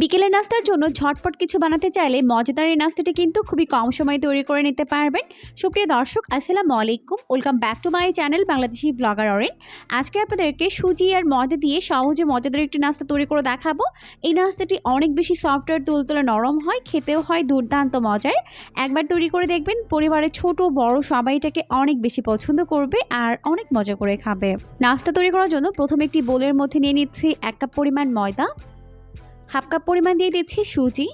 বিকেলের নাস্তার জন্য ঝটপট কিছু বানাতে চাইলে মজাদার এই নাস্তাটি কিন্তু খুবই কম সময়ে তৈরি করে নিতে পারবেন। সুপ্রিয় দর্শক, আসসালামু আলাইকুম। Welcome back to my channel Bangladeshi blogger অরেন। আজকে আপনাদেরকে সুজি আর ময়দা দিয়ে সহজে মজাদার একটি নাস্তা তৈরি করে দেখাবো। এই নাস্তাটি অনেক বেশি সফটওয়্যার তুলতুলে নরম হয়, খেতেও হয় দুর্দান্ত মজার। একবার তৈরি করে দেখবেন, পরিবারের ছোট, বড় সবাই এটাকে অনেক বেশি পছন্দ করবে আর অনেক মজা করে খাবে। নাস্তা তৈরি করার জন্য প্রথমে একটি বোলের মধ্যে নিয়ে নিচ্ছি এক কাপ পরিমাণ ময়দা। হাফ কাপ পরিমাণ দিয়ে দিচ্ছি সুজি।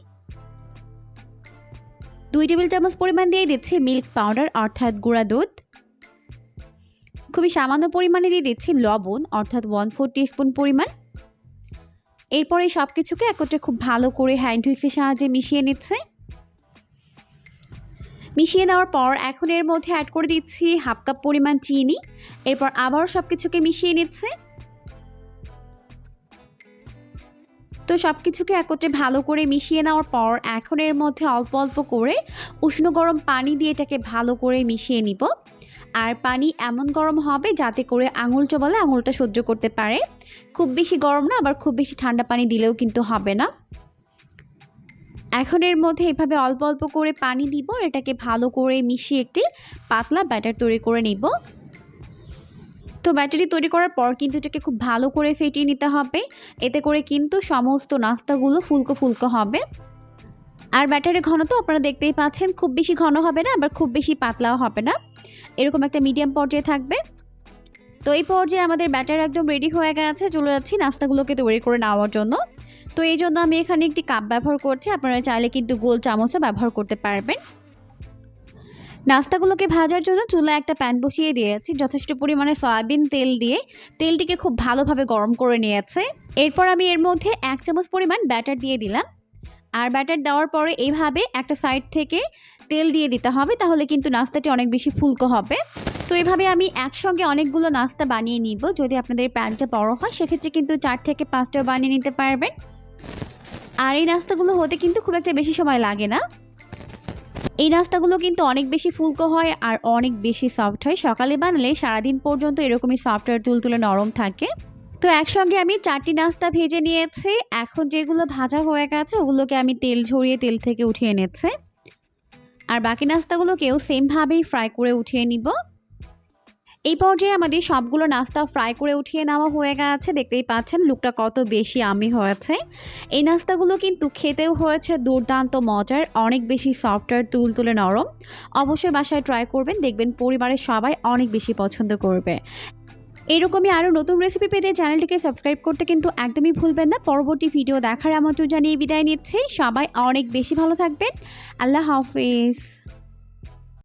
দুই টেবিল চামচ পরিমাণ দিয়ে দিচ্ছি মিল্ক পাউডার, অর্থাৎ গুঁড়া দুধ। খুবই সামান্য পরিমাণে দিয়ে দিচ্ছি লবণ, অর্থাৎ ওয়ান ফোর টিস্পুন পরিমাণ। এরপরে সব কিছুকে একত্রে খুব ভালো করে হ্যান্ড হুইক্সের সাহায্যে মিশিয়ে নিচ্ছে। মিশিয়ে নেওয়ার পর এখন এর মধ্যে অ্যাড করে দিচ্ছি হাফ কাপ পরিমাণ চিনি। এরপর আবারও সব কিছুকে মিশিয়ে নিচ্ছে। তো সব কিছুকে একত্রে ভালো করে মিশিয়ে নেওয়ার পর এখন এর মধ্যে অল্প অল্প করে উষ্ণ গরম পানি দিয়ে এটাকে ভালো করে মিশিয়ে নিব। আর পানি এমন গরম হবে যাতে করে আঙুল চবালে আঙুলটা সহ্য করতে পারে। খুব বেশি গরম না, আবার খুব বেশি ঠান্ডা পানি দিলেও কিন্তু হবে না। এখন এর মধ্যে এভাবে অল্প অল্প করে পানি দিব, এটাকে ভালো করে মিশিয়ে একটি পাতলা ব্যাটার তৈরি করে নিব। তো ব্যাটারি তৈরি করার পর কিন্তু এটাকে খুব ভালো করে ফেটিয়ে নিতে হবে। এতে করে কিন্তু সমস্ত নাস্তাগুলো ফুলকো ফুলকো হবে। আর ব্যাটারের ঘন তো আপনারা দেখতেই পাচ্ছেন, খুব বেশি ঘন হবে না, আবার খুব বেশি পাতলাও হবে না। এরকম একটা মিডিয়াম পর্যায়ে থাকবে। তো এই পর্যায়ে আমাদের ব্যাটার একদম রেডি হয়ে গেছে, চলে যাচ্ছি নাস্তাগুলোকে তৈরি করে নেওয়ার জন্য। তো এই জন্য আমি এখানে একটি কাপ ব্যবহার করছি, আপনারা চাইলে কিন্তু গোল চামচও ব্যবহার করতে পারবেন। নাস্তাগুলোকে ভাজার জন্য চুলায় একটা প্যান বসিয়ে দিয়েছি। যথেষ্ট পরিমাণে সয়াবিন তেল দিয়ে। তেলটিকে খুব ভালোভাবে গরম করে নিয়েছে। এরপর আমি এর মধ্যে এক চামচ পরিমাণ ব্যাটার দিয়ে দিলাম। আর ব্যাটার দেওয়ার পরে এইভাবে একটা সাইড থেকে তেল দিয়ে দিতে হবে, তাহলে কিন্তু নাস্তাটি অনেক বেশি ফুলকো হবে। তো এইভাবে আমি একসঙ্গে অনেকগুলো নাস্তা বানিয়ে নিব। যদি আপনাদের প্যানটা বড় হয়, সেক্ষেত্রে কিন্তু চার থেকে পাঁচটাও বানিয়ে নিতে পারবেন। আর এই নাস্তাগুলো হতে কিন্তু খুব একটা বেশি সময় লাগে না। এই নাস্তাগুলো কিন্তু অনেক বেশি ফুলকো হয় আর অনেক বেশি সফট হয়। সকালে বানালে সারাদিন পর্যন্ত এরকমই সফটওয়্যার তুলতুলে নরম থাকে। তো একসঙ্গে আমি চারটি নাস্তা ভেজে নিয়েছি। এখন যেগুলো ভাজা হয়ে গেছে ওগুলোকে আমি তেল ঝরিয়ে তেল থেকে উঠিয়ে নিচ্ছে। আর বাকি নাস্তাগুলোকেও সেমভাবেই ফ্রাই করে উঠিয়ে নিব। এই পর্যায়ে আমাদের সবগুলো নাস্তা ফ্রাই করে উঠিয়ে নেওয়া হয়ে গেছে। দেখতেই পাচ্ছেন লুকটা কত বেশি আমি হয়েছে। এই নাস্তাগুলো কিন্তু খেতেও হয়েছে দুর্দান্ত মজার, অনেক বেশি সফটওয়্যার তুল তুলে নরম। অবশ্যই বাসায় ট্রাই করবেন, দেখবেন পরিবারের সবাই অনেক বেশি পছন্দ করবে। এরকমই আরও নতুন রেসিপি পেতে চ্যানেলটিকে সাবস্ক্রাইব করতে কিন্তু একদমই ভুলবেন না। পরবর্তী ভিডিও দেখার আমন্ত্রণ জানিয়ে বিদায় নিচ্ছে। সবাই অনেক বেশি ভালো থাকবেন। আল্লাহ হাফিজ।